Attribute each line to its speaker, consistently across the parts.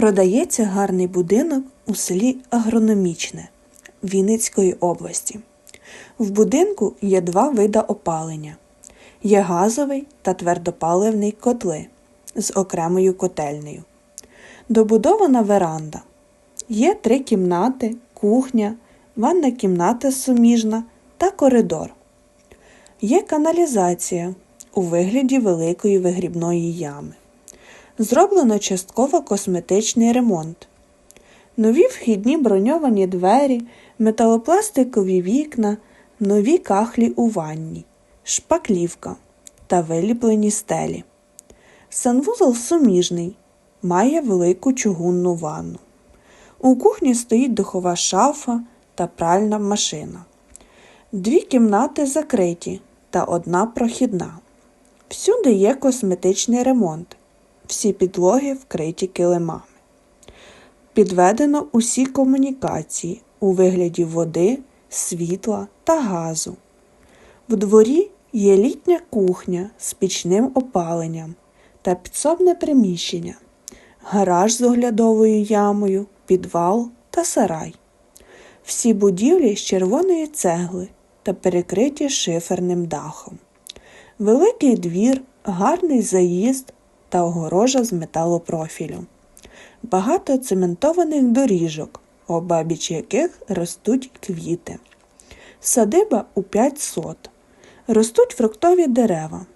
Speaker 1: Продається гарний будинок у селі Агрономічне Вінницької області. В будинку є два вида опалення: є газовий та твердопаливний котли з окремою котельнею. Добудована веранда. Є три кімнати, кухня, ванна кімната суміжна та коридор. Є каналізація у вигляді великої вигрібної ями. Зроблено частково косметичний ремонт. Нові вхідні броньовані двері, металопластикові вікна, нові кахлі у ванні, шпаклівка та виліплені стелі. Санвузол суміжний, має велику чугунну ванну. У кухні стоїть духова шафа та пральна машина. Дві кімнати закриті та одна прохідна. Всюди є косметичний ремонт. Всі підлоги вкриті килимами. Підведено усі комунікації у вигляді води, світла та газу. В дворі є літня кухня з пічним опаленням та підсобне приміщення, гараж з оглядовою ямою, підвал та сарай. Всі будівлі з червоної цегли та перекриті шиферним дахом. Великий двір, гарний заїзд та огорожа з металопрофілю. Багато цементованих доріжок, обабіч яких ростуть квіти. Садиба у п'ять сот. Ростуть фруктові дерева.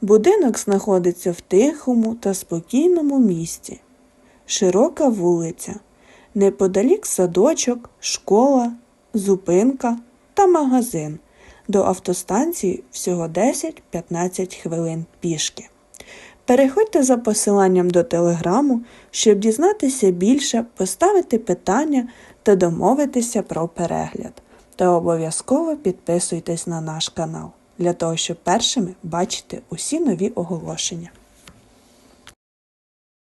Speaker 1: Будинок знаходиться в тихому та спокійному місці. Широка вулиця. Неподалік садочок, школа, зупинка та магазин. До автостанції всього 10-15 хвилин пішки. Переходьте за посиланням до телеграму, щоб дізнатися більше, поставити питання та домовитися про перегляд. Та обов'язково підписуйтесь на наш канал для того, щоб першими бачити усі нові оголошення.